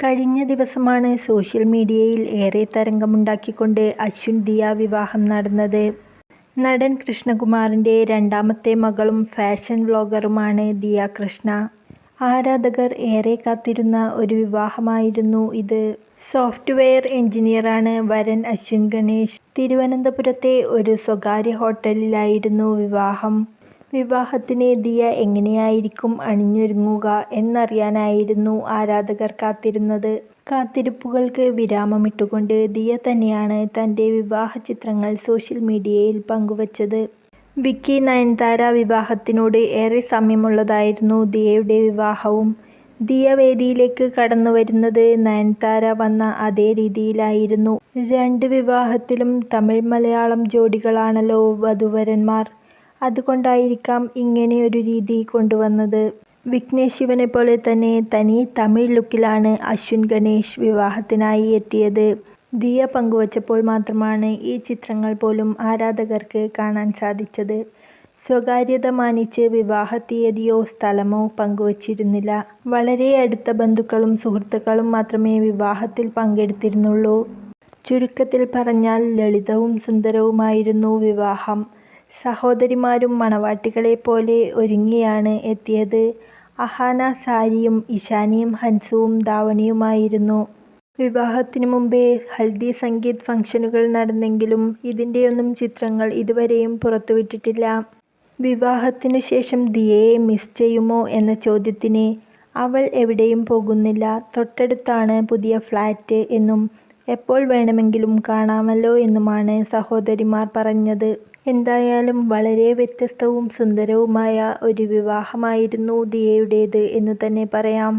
കഴിഞ്ഞ ദിവസമാണ് സോഷ്യൽ മീഡിയയിൽ ഏറെ തരംഗമുണ്ടാക്കിക്കൊണ്ട് അശ്വിൻ ദിയ വിവാഹം നടന്നത്. നടൻ കൃഷ്ണകുമാറിന്റെ രണ്ടാമത്തെ മകളും ഫാഷൻ വ്ലോഗറുമാണ് ദിയ കൃഷ്ണ. ആരാധകർ ഏറെ കാത്തിരുന്ന ഒരു വിവാഹമായിരുന്നു ഇത്. സോഫ്റ്റ്വെയർ എൻജിനീയറാണ് വരൻ അശ്വിൻ ഗണേഷ് തിരുവനന്തപുരത്തെ ഒരു സ്വകാര്യ ഹോട്ടലിലായിരുന്നു വിവാഹം. വിവാഹത്തിന് ദിയ എങ്ങനെയായിരിക്കും അണിഞ്ഞൊരുങ്ങുക എന്നറിയാനായിരുന്നു ആരാധകർ കാത്തിരുന്നത്. കാത്തിരിപ്പുകൾക്ക് വിരാമമിട്ടുകൊണ്ട് ദിയ തന്നെയാണ് തന്റെ വിവാഹ ചിത്രങ്ങൾ സോഷ്യൽ മീഡിയയിൽ പങ്കുവച്ചത്. വിക്കി നയൻതാര വിവാഹത്തിനോട് ഏറെ സമയമുള്ളതായിരുന്നു ദിയയുടെ വിവാഹവും. ദിയ വേദിയിലേക്ക് കടന്നു വരുന്നത് നയൻതാര വന്ന അതേ രീതിയിലായിരുന്നു. രണ്ട് വിവാഹത്തിലും തമിഴ് മലയാളം ജോഡികളാണല്ലോ വധൂവരന്മാർ. അതുകൊണ്ടായിരിക്കാം ഇങ്ങനെയൊരു രീതി കൊണ്ടുവന്നത്. വിഘ്നേഷ് പോലെ തന്നെ തനി തമിഴ് ലുക്കിലാണ് അശ്വിൻ ഗണേഷ് വിവാഹത്തിനായി എത്തിയത്. ദിയ പങ്കുവച്ചപ്പോൾ മാത്രമാണ് ഈ ചിത്രങ്ങൾ പോലും ആരാധകർക്ക് കാണാൻ സാധിച്ചത്. സ്വകാര്യത മാനിച്ച് വിവാഹ തീയതിയോ സ്ഥലമോ പങ്കുവച്ചിരുന്നില്ല. വളരെ അടുത്ത ബന്ധുക്കളും സുഹൃത്തുക്കളും മാത്രമേ വിവാഹത്തിൽ പങ്കെടുത്തിരുന്നുള്ളൂ. ചുരുക്കത്തിൽ പറഞ്ഞാൽ ലളിതവും സുന്ദരവുമായിരുന്നു വിവാഹം. സഹോദരിമാരും മണവാട്ടികളെ പോലെ ഒരുങ്ങിയാണ് എത്തിയത്. അഹാന സാരിയും ഇഷാനിയും ഹൻസുവും ധാവണിയുമായിരുന്നു. വിവാഹത്തിനു മുമ്പേ ഹൽദി സംഗീത് ഫംഗ്ഷനുകൾ നടന്നെങ്കിലും ഇതിന്റെയൊന്നും ചിത്രങ്ങൾ ഇതുവരെയും പുറത്തുവിട്ടിട്ടില്ല. വിവാഹത്തിനു ശേഷം ദിയയെ മിസ് ചെയ്യുമോ എന്ന ചോദ്യത്തിന് അവൾ എവിടെയും പോകുന്നില്ല. തൊട്ടടുത്താണ് പുതിയ ഫ്ലാറ്റ് എന്നും എപ്പോൾ വേണമെങ്കിലും കാണാമല്ലോ എന്നുമാണ് സഹോദരിമാർ പറഞ്ഞത്. എന്തായാലും വളരെ വ്യത്യസ്തവും സുന്ദരവുമായ ഒരു വിവാഹമായിരുന്നു ദിയയുടേത് എന്നു തന്നെ പറയാം.